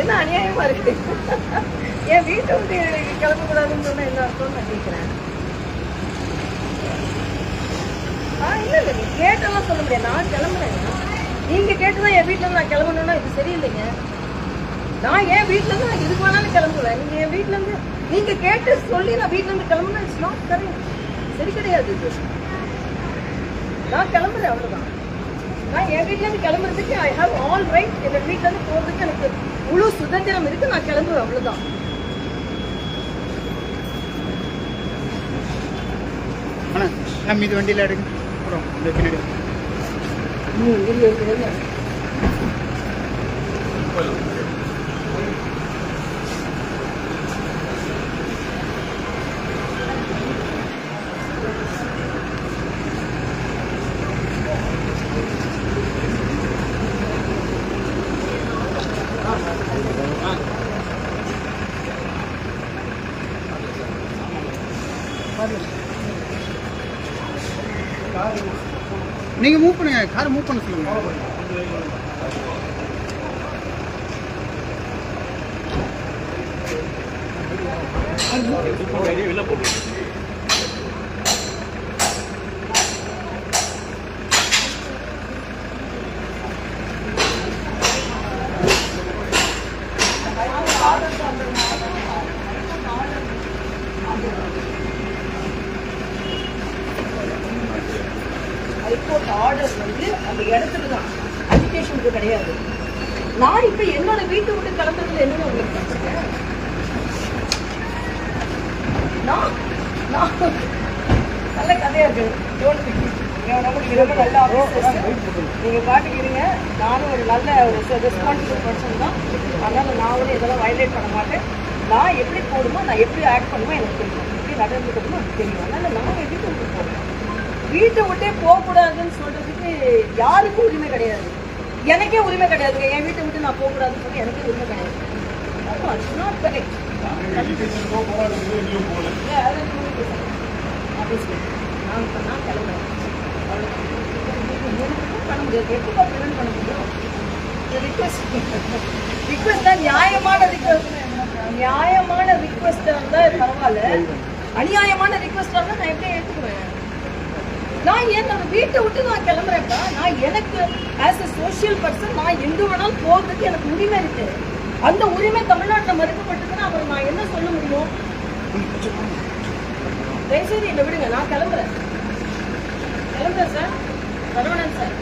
என்ன அநியாயமா இருக்கு? என் வீட்டை விட்டு கிளம்பக்கூடாதுன்னு சொன்னா என்ன அர்த்தம் நான் கேட்கிறேன். ஆ இல்ல இல்ல நீ கேட்டெல்லாம் சொல்ல முடியாது. நான் கிளம்புறேன். நீங்க கேட்டுதான் என் வீட்டுல நான் கிளம்பணும்னா இது சரியில்லைங்க. நான் என் வீட்டுல இருந்து நான் இதுக்கு வேணாலும் கிளம்புவேன். நீங்க என் வீட்டுல இருந்து நீங்க கேட்டு சொல்லி நான் வீட்டுல இருந்து கிளம்புனா இட்ஸ் நாட் கரெக்ட் சரி கிடையாது இது. நான் கிளம்புறேன் அவ்வளவுதான். நான் என் வீட்ல இருந்து கிளம்புறதுக்கு ஐ ஹாவ் ஆல் ரைட் என் வீட்ல இருந்து போறதுக்கு எனக்கு முழு சுதந்திரம் இருக்கு. நான் கிளம்புவேன் அவ்வளவுதான். அண்ணா நம்ம இது வண்டியில் எடுங்க. பின்னாடி ம், நீங்கள் மூவ் பண்ணுங்க. கார் மூவ் பண்ண சொல்லுங்க. போட்டு ஆர்டர் வந்து அந்த இடத்துல தான். அஜிடேஷனுக்கு கிடையாது. நான் இப்போ என்னோட வீட்டை விட்டு கிளம்புறதுல என்னன்னு உங்களுக்கு பிரச்சனை? நான் நான் நல்ல கதையா இருக்கு. Don't be. நீங்க நமக்கு நானும் ஒரு நல்ல ஒரு ரெஸ்பான்சிபிள் பர்சன் தான். அதனால நான் வந்து இதெல்லாம் வயலேட் பண்ண மாட்டேன். நான் எப்படி போடுமோ நான் எப்படி ஆக்ட் பண்ணுமோ எனக்கு தெரியும். எப்படி நடந்துக்கணுமோ எனக்கு தெரியும். அதனால நான் எப்படி வீட்டை போகிறேன் வீட்டை விட்டே போகக்கூடாதுன்னு சொல்றதுக்கு யாருக்கும் உரிமை கிடையாது. எனக்கே உரிமை கிடையாதுங்க. என் வீட்டை விட்டு நான் போகக்கூடாதுன்னு சொல்லி எனக்கே உரிமை கிடையாது. நான் கிளம்புறேன். பண்ண முடியாது. பண்ண முடியும். ரிக்வெஸ்ட் ரிக்வெஸ்ட் தான் நியாயமான ரிக்வெஸ்ட் நியாயமான ரிக்வெஸ்ட் இருந்தா பரவாயில்ல. அநியாயம் ரிக்வெஸ்ட் இருந்தா நான் எப்படி ஏற்றுக்குவேன் நான் என்னோட வீட்டை விட்டு நான் கிளம்புறேன்ப்பா? நான் எனக்கு ஆஸ் அ சோஷியல் பர்சன் நான் எங்கே வேணாலும் போகிறதுக்கு எனக்கு உரிமை இருக்கு. அந்த உரிமை தமிழ்நாட்டில் மறுக்கப்பட்டதுன்னா அப்புறம் நான் என்ன சொல்ல முடியும்? தயவுசெய்து என்னை விடுங்க நான் கிளம்புறேன். கிளம்புறேன் சார். சரவணன் சார்.